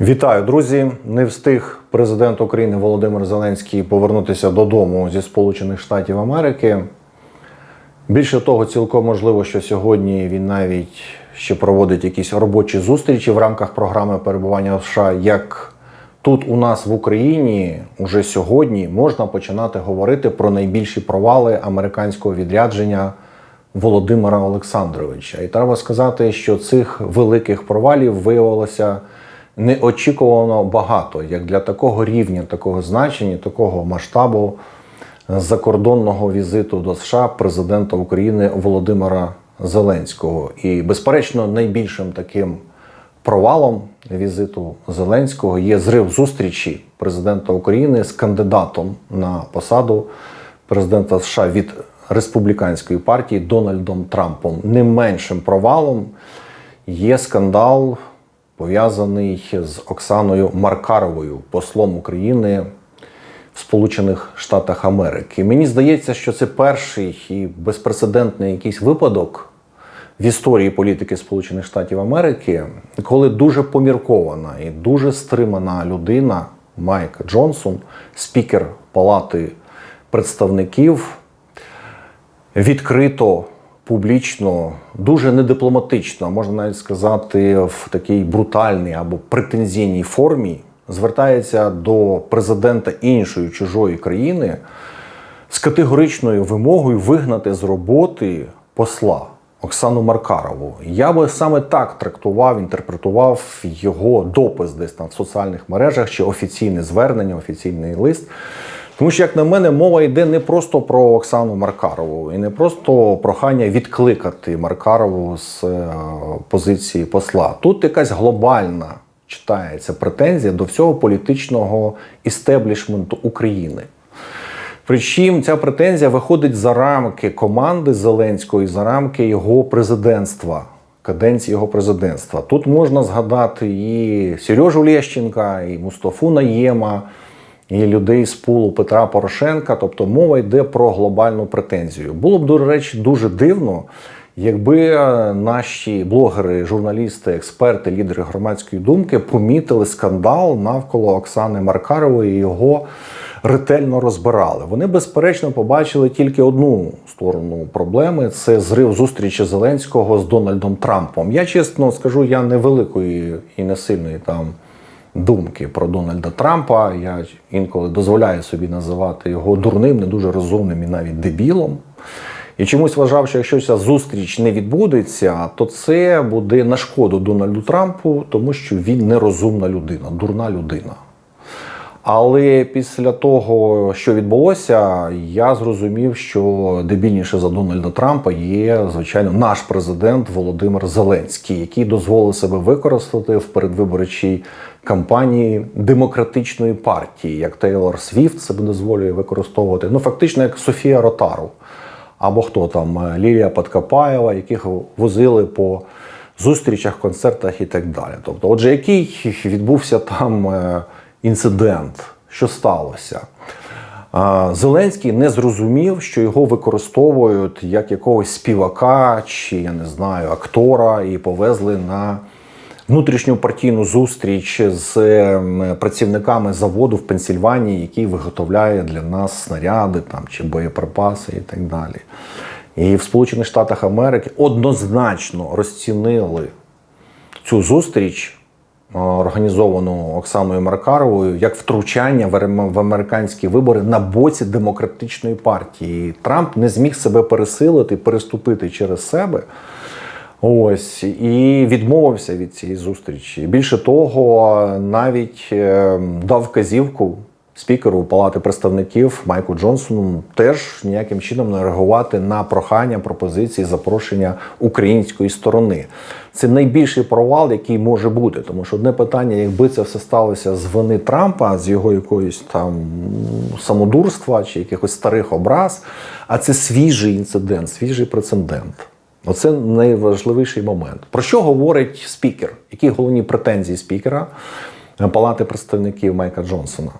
Вітаю, друзі! Не встиг президент України Володимир Зеленський повернутися додому зі Сполучених Штатів Америки. Більше того, цілком можливо, що сьогодні він навіть ще проводить якісь робочі зустрічі в рамках програми перебування в США. Як тут у нас в Україні уже сьогодні можна починати говорити про найбільші провали американського відрядження Володимира Олександровича. І треба сказати, що цих великих провалів виявилося неочікувано багато, як для такого рівня, такого значення, такого масштабу закордонного візиту до США президента України Володимира Зеленського. І, безперечно, найбільшим таким провалом візиту Зеленського є зрив зустрічі президента України з кандидатом на посаду президента США від республіканської партії Дональдом Трампом. Не меншим провалом є скандал, пов'язаний з Оксаною Маркаровою, послом України в Сполучених Штатах Америки. Мені здається, що це перший і безпрецедентний якийсь випадок в історії політики Сполучених Штатів Америки, коли дуже поміркована і дуже стримана людина Майк Джонсон, спікер Палати представників, відкрито, публічно, дуже недипломатично, а можна навіть сказати, в такій брутальній або претензійній формі звертається до президента іншої чужої країни з категоричною вимогою вигнати з роботи посла Оксану Маркарову. Я би саме так трактував, інтерпретував його допис десь там в соціальних мережах чи офіційне звернення, офіційний лист. Тому що, як на мене, мова йде не просто про Оксану Маркарову і не просто прохання відкликати Маркарову з е, позиції посла. Тут якась глобальна читається претензія до всього політичного істеблішменту України. Причому ця претензія виходить за рамки команди Зеленського і за рамки його президентства, каденції його президентства. Тут можна згадати і Сережу Лещенка, і Мустафу Наєма, і людей з пулу Петра Порошенка. Тобто мова йде про глобальну претензію. Було б, до речі, дуже дивно, якби е, наші блогери, журналісти, експерти, лідери громадської думки помітили скандал навколо Оксани Маркарової і його ретельно розбирали. Вони, безперечно, побачили тільки одну сторону проблеми: це зрив зустрічі Зеленського з Дональдом Трампом. Я чесно скажу, я не великої і не сильної там. Думки про Дональда Трампа. Я інколи дозволяю собі називати його дурним, не дуже розумним і навіть дебілом. І чомусь вважав, що якщо ця зустріч не відбудеться, то це буде на шкоду Дональду Трампу, тому що він нерозумна людина, дурна людина. Але після того, що відбулося, я зрозумів, що дебільніше за Дональда Трампа є, звичайно, наш президент Володимир Зеленський, який дозволив себе використати в передвиборчій кампанії демократичної партії, як Тейлор Свіфт себе дозволює використовувати. Ну, фактично, як Софія Ротару або хто там Лілія Подкопаєва, яких возили по зустрічах, концертах і так далі. Тобто, отже, який відбувся там е, інцидент, що сталося? Зеленський не зрозумів, що його використовують як якогось співака чи я не знаю актора, і повезли на внутрішню партійну зустріч з ем, працівниками заводу в Пенсільванії, який виготовляє для нас снаряди там чи боєприпаси і так далі. І в Сполучених Штатах Америки однозначно розцінили цю зустріч. Е, Організовану Оксаною Маркаровою як втручання в американські вибори на боці демократичної партії. Трамп не зміг себе пересилити, переступити через себе. Ось і відмовився від цієї зустрічі. Більше того, навіть е, дав вказівку спікеру Палати представників Майку Джонсону теж ніяким чином не реагувати на прохання пропозиції запрошення української сторони. Це найбільший провал, який може бути, тому що одне питання, якби це все сталося з вини Трампа, з його якоїсь там самодурства чи якихось старих образ, а це свіжий інцидент, свіжий прецедент. Оце найважливіший момент. Про що говорить спікер? Які головні претензії спікера Палати представників Майка Джонсона?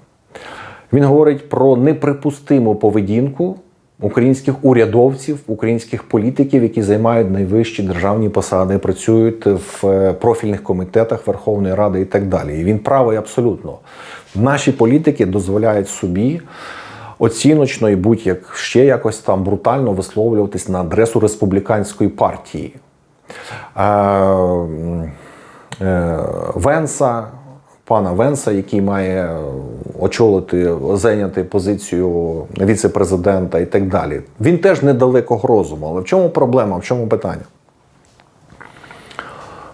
Він говорить про неприпустиму поведінку українських урядовців, українських політиків, які займають найвищі державні посади, працюють в е, профільних комітетах Верховної Ради і так далі. І він правий абсолютно. Наші політики дозволяють собі оціночно і будь-як ще якось там брутально висловлюватись на адресу республіканської партії. Е, е, Венса, пана Венса, який має очолити, зайняти позицію віце-президента і так далі. Він теж недалекого розуму. Але в чому проблема? В чому питання?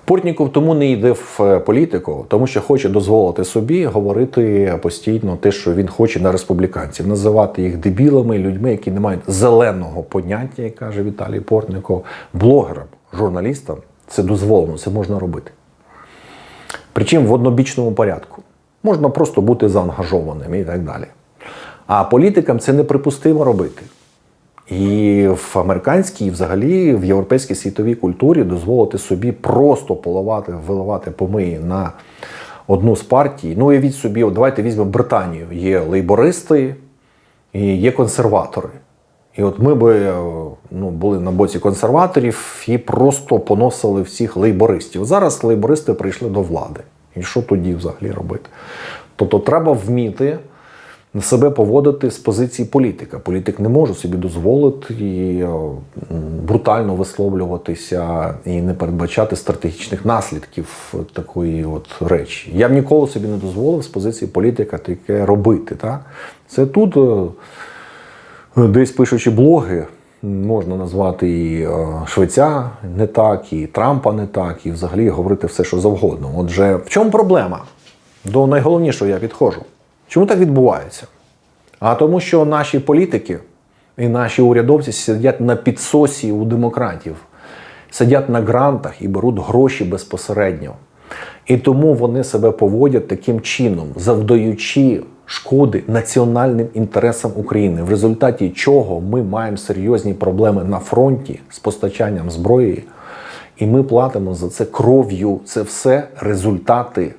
Портніков тому не йде в е, політику, тому що хоче дозволити собі говорити постійно те, що він хоче на республіканців, називати їх дебілами, людьми, які не мають зеленого поняття, як каже Віталій Портников, блогерам, журналістам. Це дозволено, це можна робити. Причому в однобічному порядку. Можна просто бути заангажованим і так далі. А політикам це неприпустимо робити. І в американській, і взагалі в європейській світовій культурі дозволити собі просто поливати, виливати помиї на одну з партій. Ну, уявіть собі, от давайте візьмемо Британію. Є лейбористи і є консерватори. І от ми би е, ну, були на боці консерваторів і просто поносили всіх лейбористів. Зараз лейбористи прийшли до влади. І що тоді взагалі робити? Тобто треба вміти себе поводити з позиції політика. Політик не може собі дозволити е, брутально висловлюватися і не передбачати стратегічних наслідків такої от речі. Я б ніколи собі не дозволив з позиції політика таке робити. Так? Це тут. е, Десь пишучи блоги, можна назвати і е, Швеця не так, і Трампа не так, і взагалі говорити все, що завгодно. Отже, в чому проблема? До найголовнішого я підходжу. Чому так відбувається? А тому, що наші політики і наші урядовці сидять на підсосі у демократів, сидять на грантах і беруть гроші безпосередньо. І тому вони себе поводять таким чином, завдаючи шкоди національним інтересам України, в результаті чого ми маємо серйозні проблеми на фронті з постачанням зброї, і ми платимо за це кров'ю. Це все результати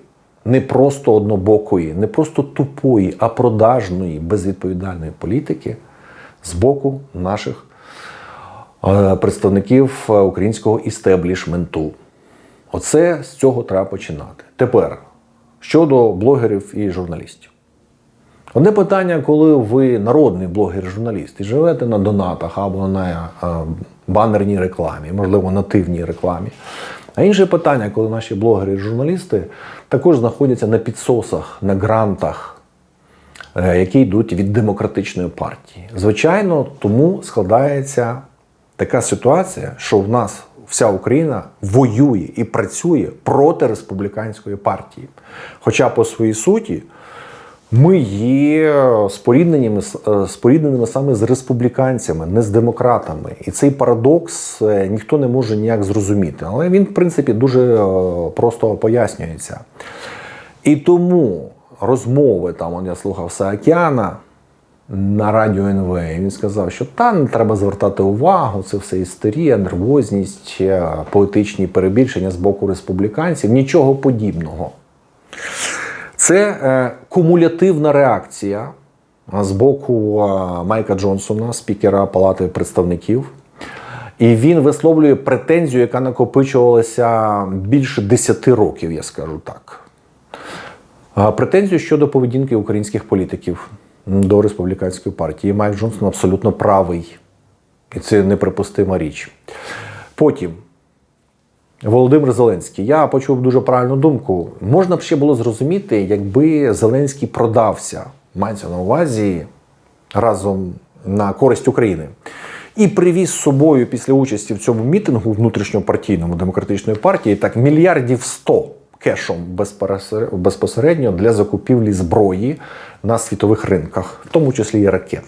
не просто однобокої, не просто тупої, а продажної, безвідповідальної політики з боку наших е, представників е, українського істеблішменту. Оце з цього треба починати. Тепер щодо блогерів і журналістів. Одне питання, коли ви народний блогер-журналіст і живете на донатах або на е, банерній рекламі, можливо, нативній рекламі. А інше питання, коли наші блогери і журналісти також знаходяться на підсосах, на грантах, е, які йдуть від демократичної партії. Звичайно, тому складається така ситуація, що в нас вся Україна воює і працює проти республіканської партії. Хоча по своїй суті ми є спорідненими, е, спорідненими саме з республіканцями, не з демократами. І цей парадокс е, ніхто не може ніяк зрозуміти. Але він, в принципі, дуже е, просто пояснюється. І тому розмови там, я слухав Саакяна на радіо НВ, він сказав, що там треба звертати увагу, це все істерія, нервозність, поетичні перебільшення з боку республіканців, нічого подібного. Це е, кумулятивна реакція з боку Майка Джонсона, спікера Палати представників. І він висловлює претензію, яка накопичувалася більше 10 років, я скажу так. Претензію щодо поведінки українських політиків до республіканської партії. Майк Джонсон абсолютно правий. І це неприпустима річ. Потім Володимир Зеленський. Я почув дуже правильну думку. Можна б ще було зрозуміти, якби Зеленський продався, мається на увазі разом на користь України. І привіз з собою після участі в цьому мітингу внутрішньопартійному демократичної партії так мільярдів сто кешом безпосередньо для закупівлі зброї на світових ринках, в тому числі і ракет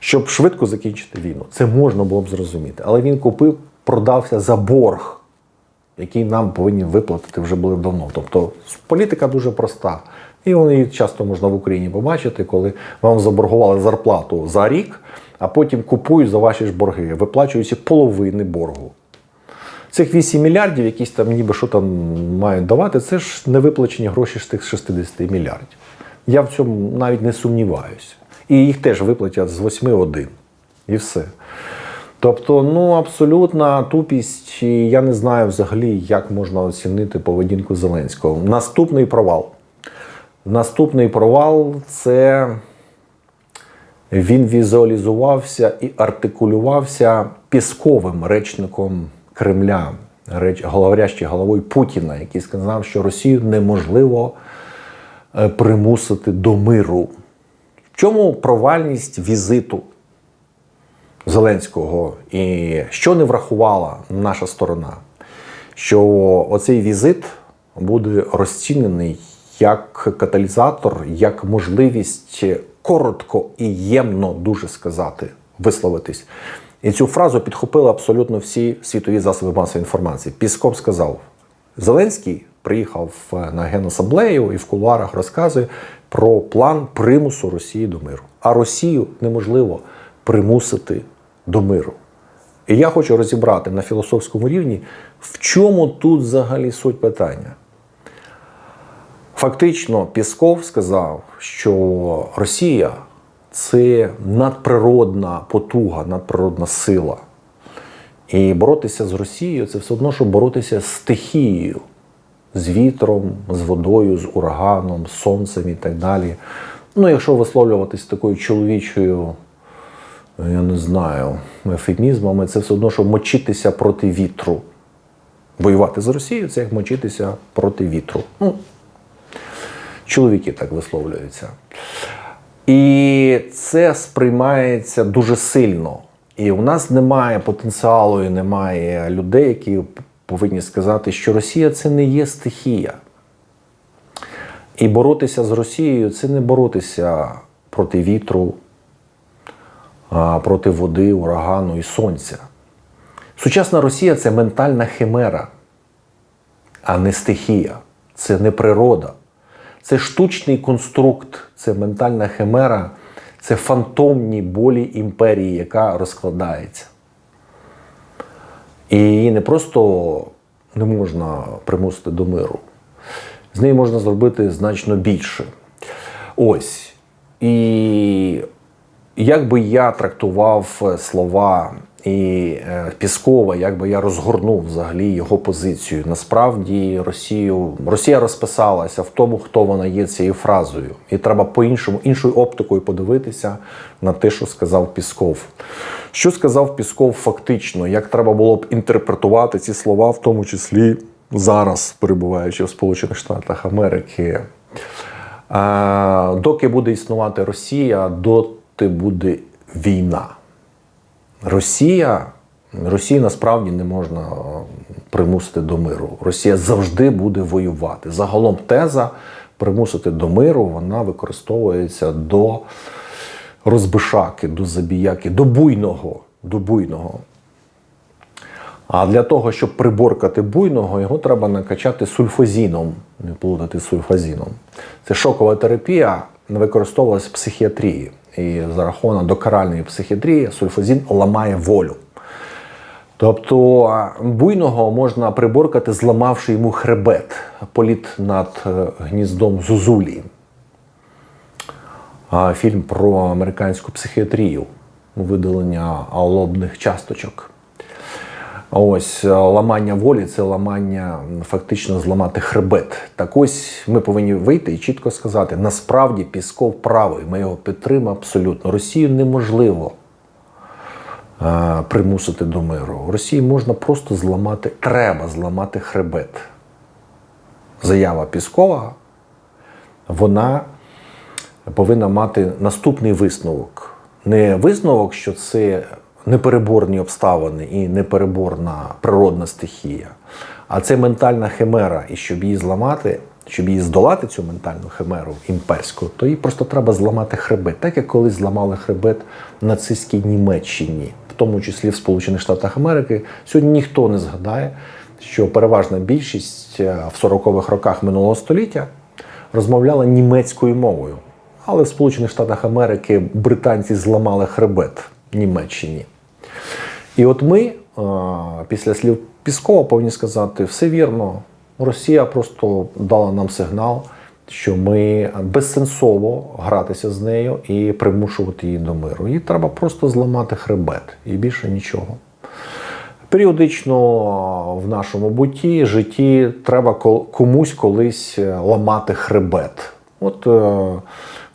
щоб швидко закінчити війну. Це можна було б зрозуміти. Але він купив, продався за борг, який нам повинні виплатити вже були давно. Тобто політика дуже проста. І її часто можна в Україні побачити, коли вам заборгували зарплату за рік, а потім купують за ваші ж борги, виплачуючи половини боргу. Цих 8 мільярдів, якісь там ніби що там мають давати, це ж не виплачені гроші з тих 60 мільярдів. Я в цьому навіть не сумніваюся. І їх теж виплатять з 8 один. І все. Тобто, ну абсолютна тупість, і я не знаю взагалі, як можна оцінити поведінку Зеленського. Наступний провал. Наступний провал це він візуалізувався і артикулювався пісковим речником Кремля, реч, говорящий головою Путіна, який сказав, що Росію неможливо е, примусити до миру. В чому провальність візиту Зеленського і що не врахувала наша сторона? Що оцей візит буде розцінений як каталізатор, як можливість коротко і ємно дуже сказати, висловитись. І цю фразу підхопили абсолютно всі світові засоби масової інформації. Пісков сказав: Зеленський приїхав на генасамблею і в кулуарах розказує про план примусу Росії до миру. А Росію неможливо примусити до миру. І я хочу розібрати на філософському рівні, в чому тут взагалі суть питання. Фактично, Пісков сказав, що Росія це надприродна потуга, надприродна сила. І боротися з Росією це все одно, що боротися з стихією, з вітром, з водою, з ураганом, з сонцем і так далі. Ну, якщо висловлюватись такою чоловічою, я не знаю, ефемізмами, це все одно, що мочитися проти вітру. Воювати з Росією це як мочитися проти вітру. Ну, чоловіки так висловлюються. І це сприймається дуже сильно. І у нас немає потенціалу, і немає людей, які повинні сказати, що Росія це не є стихія. І боротися з Росією це не боротися проти вітру, проти води, урагану і сонця. Сучасна Росія це ментальна химера, а не стихія. Це не природа. Це штучний конструкт, це ментальна химера, це фантомні болі імперії, яка розкладається. І її не просто не можна примусити до миру. З нею можна зробити значно більше. Ось. І як би я трактував слова і е, Піскова, як би я розгорнув взагалі його позицію. Насправді Росію Росія розписалася в тому, хто вона є цією фразою, і треба по іншому іншою оптикою подивитися на те, що сказав Пісков. Що сказав Пісков фактично, як треба було б інтерпретувати ці слова, в тому числі зараз, перебуваючи в Сполучених Штатах Америки. Доки буде існувати Росія, доти буде війна. Росія, Росії насправді не можна примусити до миру. Росія завжди буде воювати. Загалом теза примусити до миру вона використовується до розбишаки, до забіяки, до буйного. До буйного. А для того, щоб приборкати буйного, його треба накачати сульфазіном, не плутати сульфазіном. Це шокова терапія не використовувалася в психіатрії. І за рахунок докаральної психіатрії сульфазін ламає волю. Тобто буйного можна приборкати, зламавши йому хребет, політ над е, гніздом Зузулі. Фільм про американську психіатрію, видалення лобних часточок. Ось е, ламання волі це ламання фактично зламати хребет. Так ось ми повинні вийти і чітко сказати: насправді Пісков правий. Ми його підтримуємо абсолютно. Росію неможливо е, примусити до миру. Росії можна просто зламати, треба зламати хребет. Заява Піскова, вона повинна мати наступний висновок. Не висновок, що це непереборні обставини і непереборна природна стихія, а це ментальна химера. І щоб її зламати, щоб її здолати, цю ментальну химеру імперську, то їй просто треба зламати хребет, так як колись зламали хребет нацистській Німеччині, в тому числі в Сполучених Штатах Америки. Сьогодні ніхто не згадає, що переважна більшість е, в 40-х роках минулого століття розмовляла німецькою мовою. Але в Сполучених Штатах Америки британці зламали хребет Німеччині. І от ми після слів Піскова повинні сказати, все вірно, Росія просто дала нам сигнал, що ми безсенсово гратися з нею і примушувати її до миру. Їй треба просто зламати хребет і більше нічого. Періодично в нашому буті, житті треба комусь колись е, ламати хребет. От е,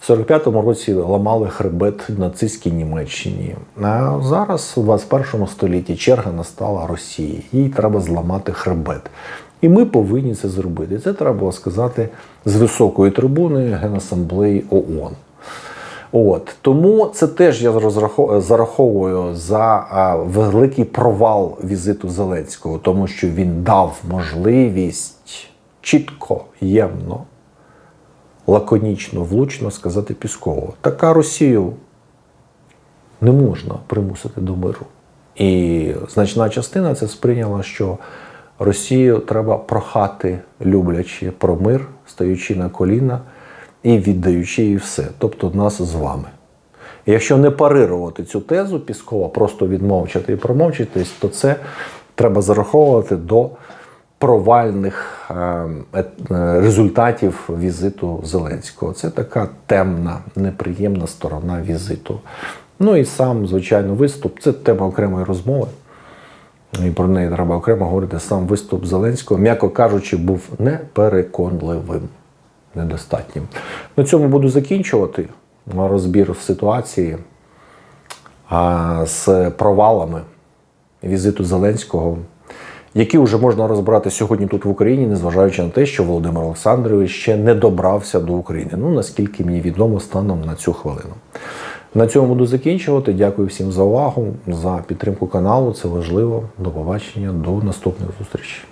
45-му році ламали хребет нацистській Німеччині. А зараз, у 21 столітті, черга настала Росії. Їй треба зламати хребет. І ми повинні це зробити. Це треба було сказати з високої трибуни Генасамблеї ООН. От тому це теж я зараховую за великий провал візиту Зеленського, тому що він дав можливість чітко, ємно, лаконічно, влучно сказати Піскову. Така Росію не можна примусити до миру. І значна частина це сприйняла, що Росію треба прохати, люблячи про мир, стаючи на коліна і віддаючи їй все, тобто нас з вами. Якщо не парирувати цю тезу Піскова, просто відмовчати і промовчатись, то це треба зараховувати до провальних е, е, результатів візиту Зеленського. Це така темна, неприємна сторона візиту. Ну і сам, звичайно, виступ це тема окремої розмови. І про неї треба окремо говорити. Сам виступ Зеленського, м'яко кажучи, був непереконливим, недостатнім. На цьому буду закінчувати розбір ситуації з провалами візиту Зеленського, які вже можна розбирати сьогодні тут в Україні, незважаючи на те, що Володимир Олександрович ще не добрався до України. Ну наскільки мені відомо станом на цю хвилину. На цьому буду закінчувати. Дякую всім за увагу, за підтримку каналу. Це важливо. До побачення, до наступних зустрічей.